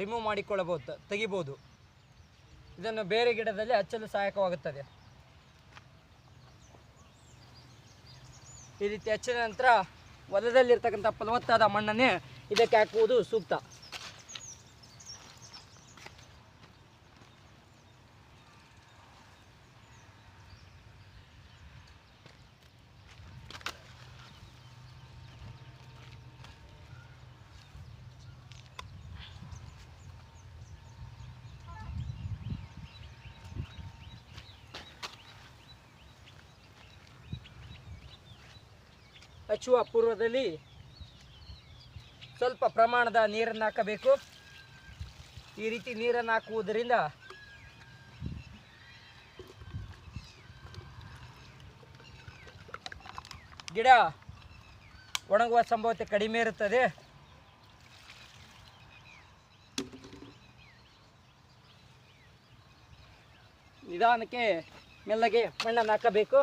Remove ಮಾಡಿಕೊಳ್ಳಬಹುದು ತೆಗಿಬೋದು ಇದನ್ನು ಬೇರೆ ಗಿಡದಲ್ಲಿ ಹಚ್ಚಲು ಸಹಾಯಕವಾಗುತ್ತದೆ. ಈ ರೀತಿ ಹಚ್ಚಿದ ನಂತರ ಹೊಲದಲ್ಲಿರ್ತಕ್ಕಂಥ ಫಲವತ್ತಾದ ಮಣ್ಣನ್ನೇ ಇದಕ್ಕೆ ಹಾಕುವುದು ಸೂಕ್ತ. ಹಚ್ಚುವ ಪೂರ್ವದಲ್ಲಿ ಸ್ವಲ್ಪ ಪ್ರಮಾಣದ ನೀರನ್ನು ಹಾಕಬೇಕು. ಈ ರೀತಿ ನೀರನ್ನು ಹಾಕುವುದರಿಂದ ಗಿಡ ಒಣಗುವ ಸಂಭವತೆ ಕಡಿಮೆ ಇರುತ್ತದೆ. ನಿಧಾನಕ್ಕೆ ಮೆಲ್ಲಗೆ ಮಣ್ಣನ್ನು ಹಾಕಬೇಕು.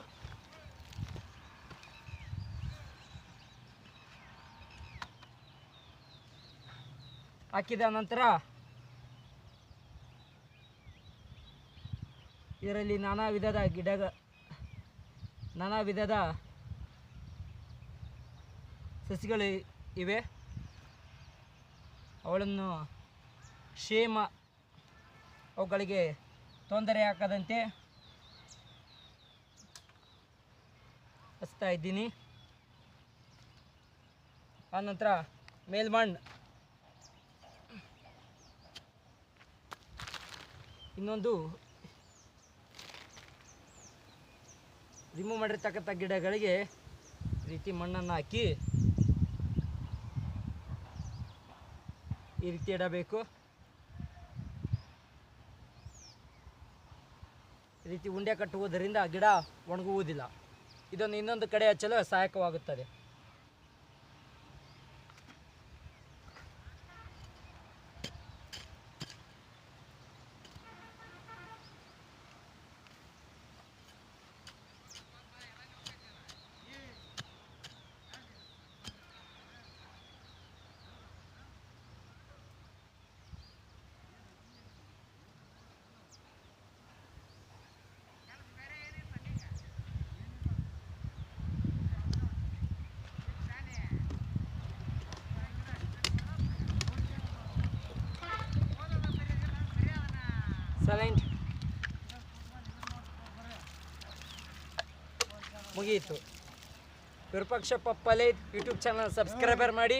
ಹಾಕಿದ ನಂತರ ಇದರಲ್ಲಿ ನಾನಾ ವಿಧದ ಗಿಡ ನಾನಾ ವಿಧದ ಸಸಿಗಳು ಇವೆ. ಅವಳನ್ನು ಕ್ಷೇಮ ಅವುಗಳಿಗೆ ತೊಂದರೆ ಹಾಕದಂತೆ ಹಚ್ತಾ ಇದ್ದೀನಿ. ಆನಂತರ ಮೇಲ್ಮಣ್ಣು ಇನ್ನೊಂದು ರಿಮೂವ್ ಮಾಡಿರ್ತಕ್ಕಂಥ ಗಿಡಗಳಿಗೆ ರೀತಿ ಮಣ್ಣನ್ನು ಹಾಕಿ ಈ ರೀತಿ ಇಡಬೇಕು. ಈ ರೀತಿ ಉಂಡೆ ಕಟ್ಟುವುದರಿಂದ ಗಿಡ ಒಣಗುವುದಿಲ್ಲ. ಇದನ್ನು ಇನ್ನೊಂದು ಕಡೆ ಹಚ್ಚಲು ಸಹಾಯಕವಾಗುತ್ತದೆ. ಸೈಲೆಂಟ್ ಮುಗಿಯಿತು Virupaksha Pappale YouTube channel subscriber ಮಾಡಿ.